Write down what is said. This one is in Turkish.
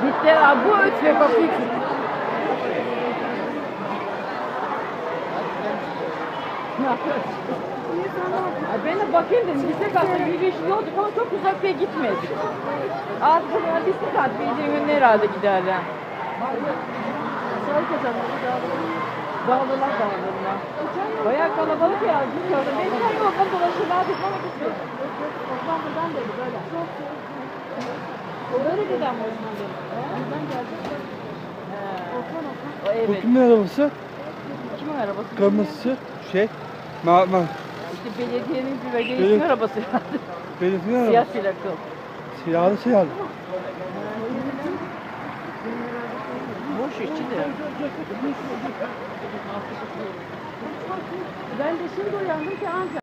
你这阿布，你没搞清楚。Ay ben de bakayım dedim. Gitsek aslında yürüyüşlü olduk ama çok uzakta gitmedik. Artık bunlar bir saat bir gün herhalde giderler. Dağılırlar dağılırlar. Bayağı kalabalık ya. Bilmiyorum. Ben de hani bakalım dolaşırlar dedim ama gitmedim. Osman buradan dedi böyle. Böyle dedi ama Osman dedi. Buradan gelecek. Osman Osman. O Bu kimin arabası? Kimin arabası? Kırmızısı. Şey. Ma ma İşte belediyenin bir belediyenin Belediye- arabası herhalde. belediye Siyah arabası. silahlı. Siyahlı siyahlı. Boş işçi de. Ben de şimdi uyandım ki anca.